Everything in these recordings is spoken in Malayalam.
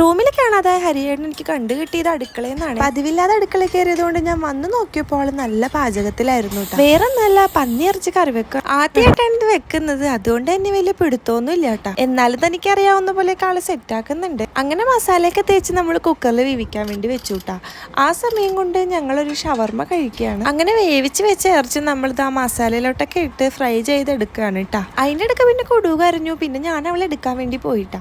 റൂമിൽ അതായത് ഹരിയേട്ടൻ എനിക്ക് കണ്ടു കിട്ടിയത് അടുക്കളയിൽ നിന്നാണ്. പതിവില്ലാതെ അടുക്കള കയറിയതുകൊണ്ട് ഞാൻ വന്ന് നോക്കിയപ്പോൾ നല്ല പാചകത്തിലായിരുന്നു. വേറെ നല്ല പന്നി ഇറച്ചി കറി വെക്കുക ആദ്യമായിട്ടാണ് ഇത് വെക്കുന്നത്. അതുകൊണ്ട് തന്നെ വലിയ പിടുത്തമൊന്നും ഇല്ല കേട്ടോ എന്നാലും തനിക്ക് അറിയാവുന്ന പോലെ ആൾ സെറ്റ് ആക്കുന്നുണ്ട്. അങ്ങനെ മസാലയൊക്കെ തേച്ച് നമ്മൾ കുക്കറിൽ വേവിക്കാൻ വേണ്ടി വെച്ചു കേട്ടാ ആ സമയം കൊണ്ട് ഞങ്ങൾ ഒരു ഷവർമ കഴിക്കുകയാണ്. അങ്ങനെ വേവിച്ച് വെച്ച ഇറച്ചി നമ്മളിത് ആ മസാലയിലോട്ടൊക്കെ ഇട്ട് ഫ്രൈ ചെയ്തെടുക്കുകയാണ് കേട്ടാ അതിന്റെ ഇടയ്ക്ക് പിന്നെ കൊടുവ് കരഞ്ഞു. പിന്നെ ഞാൻ അവളെ എടുക്കാൻ വേണ്ടി പോയിട്ടാ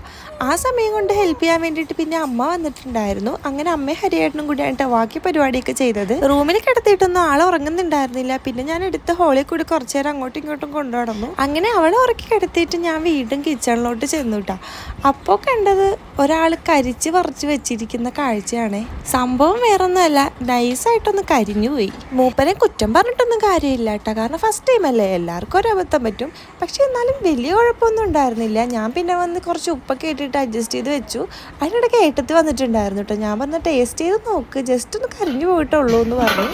ആ സമയം കൊണ്ട് ഹെൽപ്പ് ചെയ്യാൻ വേണ്ടിയിട്ട് പിന്നെ അമ്മ വന്നിട്ടുണ്ടായിരുന്നു. അങ്ങനെ അമ്മ ഹരിയേട്ടനും കൂടിയായിട്ട് ബാക്കി പരിപാടിയൊക്കെ ചെയ്തത്. റൂമിൽ കിടത്തിയിട്ടൊന്നും ആൾ ഉറങ്ങുന്നുണ്ടായിരുന്നില്ല. പിന്നെ ഞാൻ എടുത്ത ഹോളിൽ കൂടി കുറച്ചു നേരം അങ്ങോട്ടും ഇങ്ങോട്ടും കൊണ്ടുനടന്നു. അങ്ങനെ അവളെ ഉറക്കി കിടത്തിയിട്ട് ഞാൻ വീണ്ടും കിച്ചണിലോട്ട് ചെന്നു കേട്ടാ അപ്പോൾ കണ്ടത് ഒരാൾ കരിച്ച് പറിച്ച് വെച്ചിരിക്കുന്ന കാഴ്ചയാണേ. സംഭവം വേറൊന്നുമല്ല നൈസായിട്ടൊന്ന് കരിഞ്ഞു പോയി. മൂപ്പനെ കുറ്റം പറഞ്ഞിട്ടൊന്നും കാര്യമില്ല കേട്ടോ. കാരണം ഫസ്റ്റ് ടൈം അല്ലേ? എല്ലാവർക്കും ഒരു അബദ്ധം പറ്റും. പക്ഷെ എന്നാലും വലിയ കുഴപ്പമൊന്നും ഉണ്ടായിരുന്നില്ല. ഞാൻ പിന്നെ വന്ന് കുറച്ച് ഉപ്പൊക്കെ ഇട്ടിട്ട് അഡ്ജസ്റ്റ് ചെയ്ത് വെച്ചു. അതിനിടയ്ക്ക് ഏട്ടത്ത് വന്നിട്ടുണ്ടായിരുന്നു കേട്ടോ. ഞാൻ പറഞ്ഞ ടേസ്റ്റ് ചെയ്ത് നോക്ക്. ജസ്റ്റ് ഒന്ന് കരിഞ്ഞു പോയിട്ടുള്ളൂ എന്ന് പറഞ്ഞു.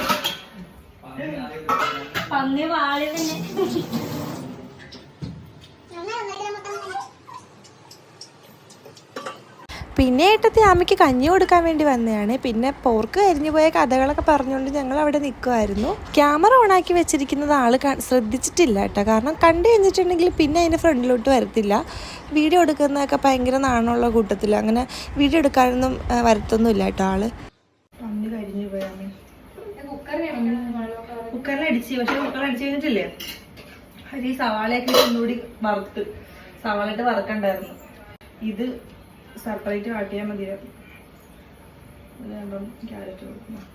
പന്നി പിന്നെ ഏട്ടത്തി അമ്മയ്ക്ക് കഞ്ഞി കൊടുക്കാൻ വേണ്ടി വന്നതാണ്. പിന്നെ പോർക്ക് കരിഞ്ഞു പോയ കഥകളൊക്കെ പറഞ്ഞുകൊണ്ട് ഞങ്ങൾ അവിടെ നിൽക്കുമായിരുന്നു ക്യാമറ ഓണാക്കി വെച്ചിരിക്കുന്നത് ആൾ ശ്രദ്ധിച്ചിട്ടില്ല കേട്ടോ. കാരണം കണ്ടു കഴിഞ്ഞിട്ടുണ്ടെങ്കിൽ പിന്നെ അതിന്റെ ഫ്രണ്ടിലോട്ട് വരത്തില്ല. വീഡിയോ എടുക്കുന്നതൊക്കെ ഭയങ്കര നാണമുള്ള കൂട്ടത്തിൽ അങ്ങനെ വീഡിയോ എടുക്കാനൊന്നും വരത്തൊന്നുമില്ല കേട്ടോ ആൾ. പന്നി കരിഞ്ഞു പോയാമേ കുക്കറിൽ അടിച്ച് പക്ഷെ കുക്കറിൽ അടിച്ച് കഴിഞ്ഞിട്ടില്ലേ? ഹരി സവാളയൊക്കെ ഒന്നുകൂടി വറുത്ത് സവാളയിട്ട് വറുക്കണ്ടായിരുന്നു. ഇത് സെപ്പറേറ്റ് കാട്ടിയാൽ മതി. രണ്ടും ക്യാരറ്റ് കൊടുക്കണം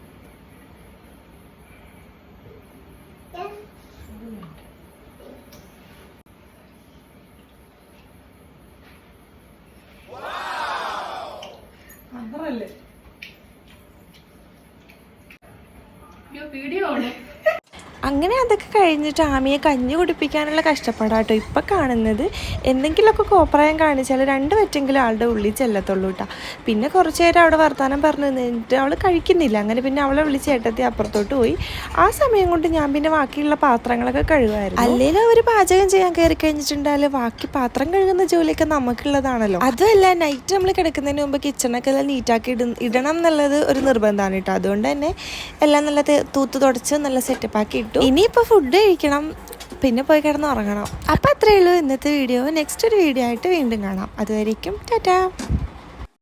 അത്രല്ലേ വീഡിയോ ആണ് അങ്ങനെ അതൊക്കെ കഴിഞ്ഞിട്ട് ആമിയെ കഞ്ഞി കുടിപ്പിക്കാനുള്ള കഷ്ടപ്പാടാട്ടോ ഇപ്പം കാണുന്നത്. എന്തെങ്കിലുമൊക്കെ കോപ്രായം കാണിച്ചാൽ രണ്ട് പറ്റെങ്കിലും ആളുടെ ഉള്ളിൽ ചെല്ലത്തുള്ളൂ കേട്ടോ പിന്നെ കുറച്ച് നേരം അവിടെ വർത്തമാനം പറഞ്ഞു നിന്നിട്ട് അവൾ കഴിക്കുന്നില്ല. അങ്ങനെ പിന്നെ അവളെ വിളിച്ച് ഏട്ടത്തി അപ്പുറത്തോട്ട് പോയി. ആ സമയം കൊണ്ട് ഞാൻ പിന്നെ ബാക്കിയുള്ള പാത്രങ്ങളൊക്കെ കഴുകുമായിരുന്നു. അല്ലെങ്കിൽ അവർ പാചകം ചെയ്യാൻ കയറി കഴിഞ്ഞിട്ടുണ്ടായാലും ബാക്കി പാത്രം കഴുകുന്ന ജോലിയൊക്കെ നമുക്കുള്ളതാണല്ലോ. അതുമല്ല നൈറ്റ് നമ്മൾ കിടക്കുന്നതിന് മുമ്പ് കിച്ചണൊക്കെ എല്ലാം നീറ്റാക്കി ഇട ഇടണം എന്നുള്ളത് ഒരു നിർബന്ധമാണ് കേട്ടോ അതുകൊണ്ട് തന്നെ എല്ലാം നല്ല തൂത്ത് തുടച്ച് നല്ല സെറ്റപ്പ് ആക്കി ഇട്ടു ഇനിയിപ്പോൾ ഫുഡ് കഴിക്കണം. പിന്നെ പോയി കിടന്ന് ഉറങ്ങണം അപ്പം അത്രയേ ഉള്ളൂ ഇന്നത്തെ വീഡിയോ നെക്സ്റ്റ് ഒരു വീഡിയോ ആയിട്ട് വീണ്ടും കാണാം. അതുവരേക്കും ടാറ്റാ.